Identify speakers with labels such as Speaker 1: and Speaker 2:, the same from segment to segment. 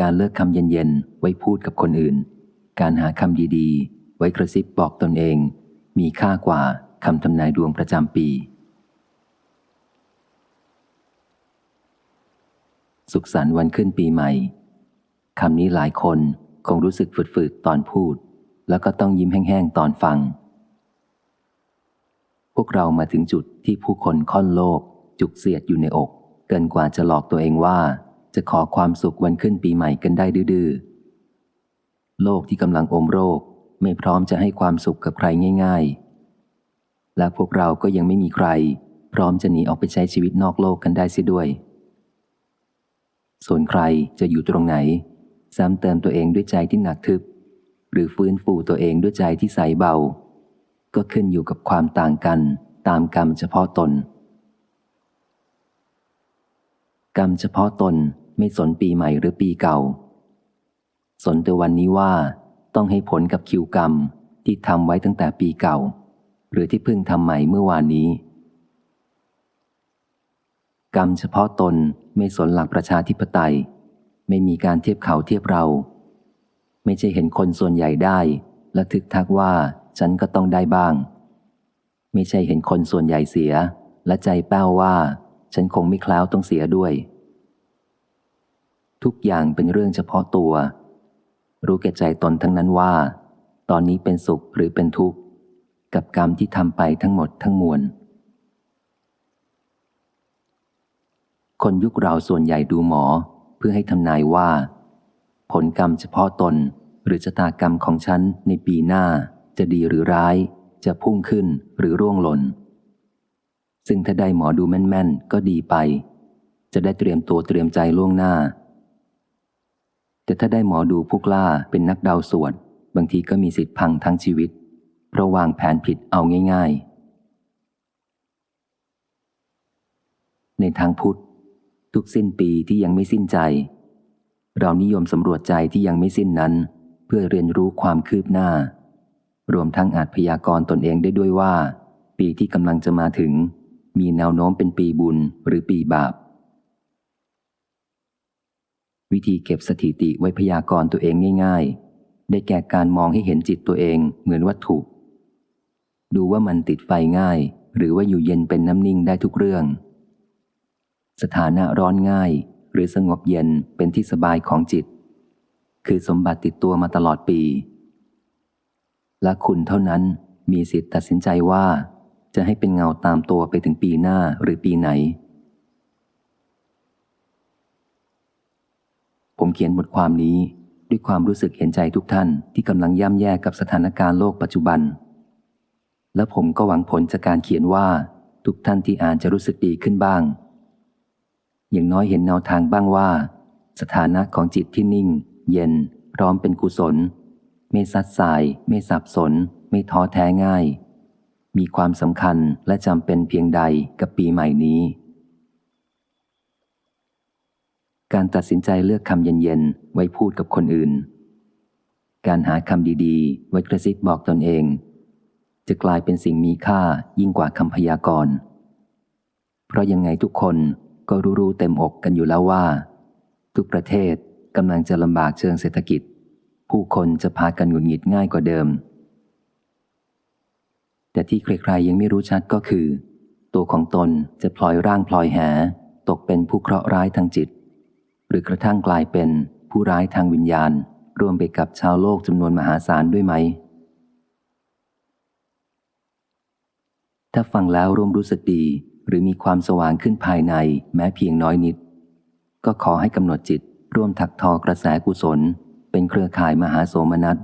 Speaker 1: การเลือกคำเย็นๆ ไว้พูดกับคนอื่น การหาคำดีๆ ไว้กระซิบบอกตนเอง มีค่ากว่าคำทำนายดวงประจำปี สุขสันต์วันขึ้นปีใหม่คำนี้หลายคนคงรู้สึกฝืดๆตอนพูด แล้วก็ต้องยิ้มแห้งๆตอนฟัง พวกเรามาถึงจุดที่ผู้คนค่อนโลก จุกเสียดอยู่ในอก เกินกว่าจะหลอกตัวเองว่า จะขอความสุขวันขึ้นปีใหม่กันได้ดื้อโลกที่กำลังอมโรคไม่พร้อมจะให้ความสุขกับใครง่าย ๆ และพวกเราก็ยังไม่มีใคร พร้อมจะหนีออกไปใช้ชีวิตนอกโลกกันได้เสียด้วย ส่วนใครจะอยู่ตรงไหน ซ้ำเติมตัวเองด้วยใจที่หนักทึบ หรือฟื้นฟูตัวเองด้วยใจที่ใสเบา ก็ขึ้นอยู่กับความต่างกัน ตามกรรมเฉพาะตน กรรมเฉพาะตน ไม่สนปีใหม่หรือปีเก่า สนแต่วันนี้ว่าต้องให้ผลกับคิวกรรมที่ทำไว้ตั้งแต่ปีเก่า หรือที่เพิ่งทำใหม่เมื่อวานนี้ กรรมเฉพาะตนไม่สนหลักประชาธิปไตย ไม่มีการเทียบเขาเทียบเรา ไม่ใช่เห็นคนส่วนใหญ่ได้ และทึกทักว่าฉันก็ต้องได้บ้าง ไม่ใช่เห็นคนส่วนใหญ่เสีย และใจแป้วว่า ฉันคงไม่คล้าวต้องเสียด้วย ทุกอย่างเป็นเรื่องเฉพาะตัว รู้แก่ใจตนทั้งนั้นว่า ตอนนี้เป็นสุขหรือเป็นทุกข์ กับกรรมที่ทำไปทั้งหมดทั้งมวล คนยุคเราส่วนใหญ่ดูหมอเพื่อให้ทำนายว่า ผลกรรมเฉพาะตนหรือชะตากรรมของฉันในปีหน้าจะดีหรือร้าย จะพุ่งขึ้นหรือร่วงหล่น ซึ่งถ้าได้หมอดูแม่นๆ ก็ดีไป จะได้เตรียมตัวเตรียมใจล่วงหน้า แต่ถ้าได้หมอดูผู้กล้าเป็นนักเดาสวดบางทีก็มีสิทธิ์พังทั้งชีวิตเพราะวางแผนผิดเอาง่าย ๆ ในทางพุทธ ทุกสิ้นปีที่ยังไม่สิ้นใจ เรานิยมสำรวจใจที่ยังไม่สิ้นนั้น เพื่อเรียนรู้ความคืบหน้า รวมทั้งอาจพยากรณ์ตนเองได้ด้วยว่า ปีที่กำลังจะมาถึง มีแนวโน้มเป็นปีบุญหรือปีบาป วิธีเก็บสถิติไว้พยากรณ์ตัวเองง่าย ๆ ได้แก่การมองให้เห็นจิตตัวเองเหมือนวัตถุ ดูว่ามันติดไฟง่าย หรือว่าอยู่เย็นเป็นน้ำนิ่งได้ทุกเรื่อง สถานะร้อนง่าย หรือสงบเย็นเป็นที่สบายของจิต คือสมบัติติดตัวมาตลอดปี และคุณเท่านั้นมีสิทธิ์ตัดสินใจว่า จะให้เป็นเงาตามตัวไปถึงปีหน้าหรือปีไหน ผมเขียนบทความนี้ด้วยความรู้สึกเห็นใจทุกท่านที่กำลังย่ำแย่กับสถานการณ์โลกปัจจุบัน และผมก็หวังผลจากการเขียนว่าทุกท่านที่อ่านจะรู้สึกดีขึ้นบ้าง อย่างน้อยเห็นแนวทางบ้างว่า สถานะของจิตที่นิ่ง เย็น พร้อมเป็นกุศล ไม่ซัดสาย ไม่สับสน ไม่ท้อแท้ง่าย มีความสำคัญและจำเป็นเพียงใดกับปีใหม่นี้ การตัดสินใจเลือกคำเย็นๆ ไว้พูดกับคนอื่น การหาคำดีๆ ไว้กระซิบบอกตนเอง จะกลายเป็นสิ่งมีค่ายิ่งกว่าคำพยากรณ์ เพราะยังไงทุกคนก็รู้ๆเต็มอกกันอยู่แล้วว่า ทุกประเทศกำลังจะลำบากเชิงเศรษฐกิจ ผู้คนจะพากันหงุดหงิดง่ายกว่าเดิม แต่ที่ใครๆยังไม่รู้ชัดก็คือ ตัวของตนจะพลอยร่างพลอยแหตกเป็นผู้เคราะห์ร้ายทางจิต หรือกระทั่งกลายเป็นผู้ร้ายทางวิญญาณ รวมไปกับชาวโลกจำนวนมหาศาลด้วยไหม ถ้าฟังแล้วร่วมรู้สึกดี หรือมีความสว่างขึ้นภายในแม้เพียงน้อยนิด ก็ขอให้กำหนดจิตร่วมถักทอกระแสกุศล เป็นเครือข่ายมหาโสมนัส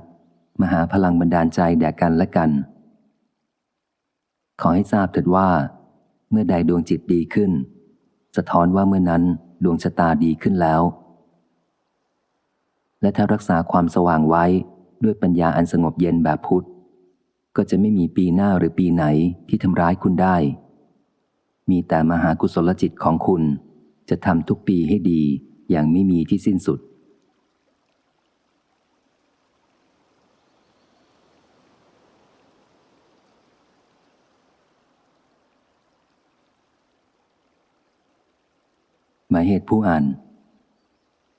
Speaker 1: มหาพลังบันดาลใจแด่กันและกัน ขอให้ทราบเถิดว่า เมื่อใดดวงจิตดีขึ้น สะท้อนว่าเมื่อนั้น ดวงชะตาดีขึ้นแล้ว และถ้ารักษาความสว่างไว้ด้วยปัญญาอันสงบเย็นแบบพุทธ ก็จะไม่มีปีหน้าหรือปีไหนที่ทำร้ายคุณได้ มีแต่มหากุศลจิตของคุณจะทำทุกปีให้ดีอย่างไม่มีที่สิ้นสุด หมายเหตุผู้อ่าน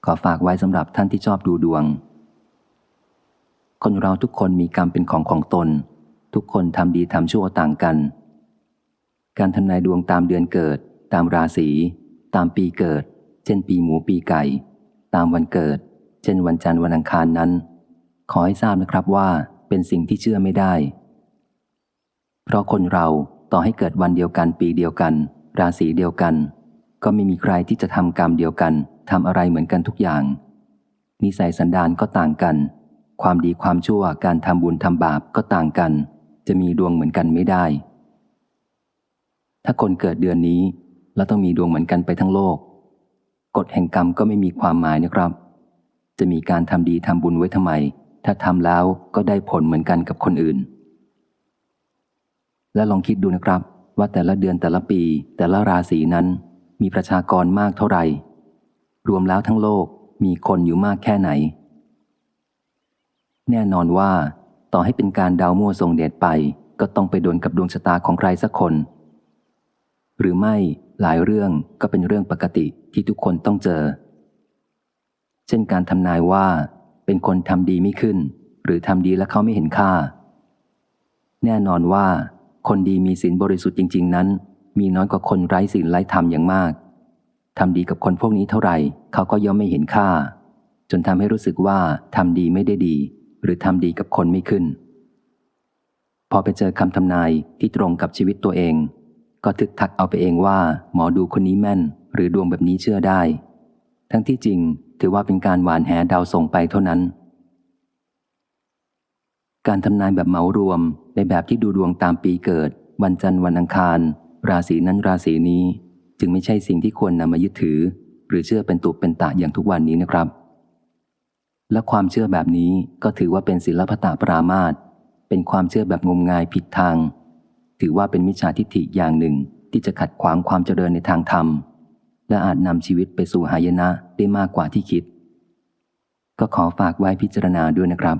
Speaker 1: ขอฝากไว้สำหรับท่านที่ชอบดูดวง คนเราทุกคนมีกรรมเป็นของของตน ทุกคนทำดีทำชั่วต่างกัน การทำนายดวงตามเดือนเกิด ตามราศี ตามปีเกิด เช่นปีหมูปีไก่ ตามวันเกิด เช่นวันจันทร์วันอังคารนั้น ขอให้ทราบนะครับว่าเป็นสิ่งที่เชื่อไม่ได้ เพราะคนเราต่อให้เกิดวันเดียวกันปีเดียวกัน ราศีเดียวกัน ก็ไม่มีใครที่จะทำกรรมเดียวกันทำอะไรเหมือนกันทุกอย่าง นิสัยสันดานก็ต่างกัน ความดีความชั่วการทำบุญทำบาปก็ต่างกัน จะมีดวงเหมือนกันไม่ได้ ถ้าคนเกิดเดือนนี้ แล้วต้องมีดวงเหมือนกันไปทั้งโลก กฎแห่งกรรมก็ไม่มีความหมายนะครับ จะมีการทำดีทำบุญไว้ทำไม ถ้าทำแล้วก็ได้ผลเหมือนกันกับคนอื่น และลองคิดดูนะครับ ว่าแต่ละเดือนแต่ละปี แต่ละราศีนั้น มีประชากรมากเท่าไหร่ รวมแล้วทั้งโลกมีคนอยู่มากแค่ไหน แน่นอนว่าต่อให้เป็นการดาวมั่วทรงเดชไป ก็ต้องไปโดนกับดวงชะตาของใครสักคน หรือไม่หลายเรื่องก็เป็นเรื่องปกติที่ทุกคนต้องเจอ เช่นการทำนายว่า เป็นคนทำดีไม่ขึ้น หรือทำดีแล้วเขาไม่เห็นค่า แน่นอนว่า คนดีมีศีลบริสุทธิ์จริง ๆ นั้น มีน้อยกว่าคนไร้ศีลไร้ธรรมอย่างมากทำดีกับคนพวกนี้เท่าไหร่เขาก็ย่อมไม่เห็นค่า จนทำให้รู้สึกว่าทำดีไม่ได้ดี หรือทำดีกับคนไม่ขึ้น พอไปเจอคำทำนายที่ตรงกับชีวิตตัวเอง ก็ทึกทักเอาไปเองว่า หมอดูคนนี้แม่น หรือดวงแบบนี้เชื่อได้ ทั้งที่จริงถือว่าเป็นการหวานแหดาวส่งไปเท่านั้น การทำนายแบบเหมารวมในแบบที่ดูดวงตามปีเกิด วันจันทร์วันอังคาร ราศีนั้นราศีนี้จึงไม่ใช่สิ่งที่ควรนำมายึดถือ หรือเชื่อเป็นตุเป็นตะอย่างทุกวันนี้นะครับ และความเชื่อแบบนี้ก็ถือว่าเป็นศิลปตะปรามาตเป็นความเชื่อแบบงมงายผิดทาง ถือว่าเป็นมิจฉาทิฏฐิอย่างหนึ่งที่จะขัดขวางความเจริญในทางธรรม และอาจนำชีวิตไปสู่หายนะได้มากกว่าที่คิด ก็ขอฝากไว้พิจารณาด้วยนะครับ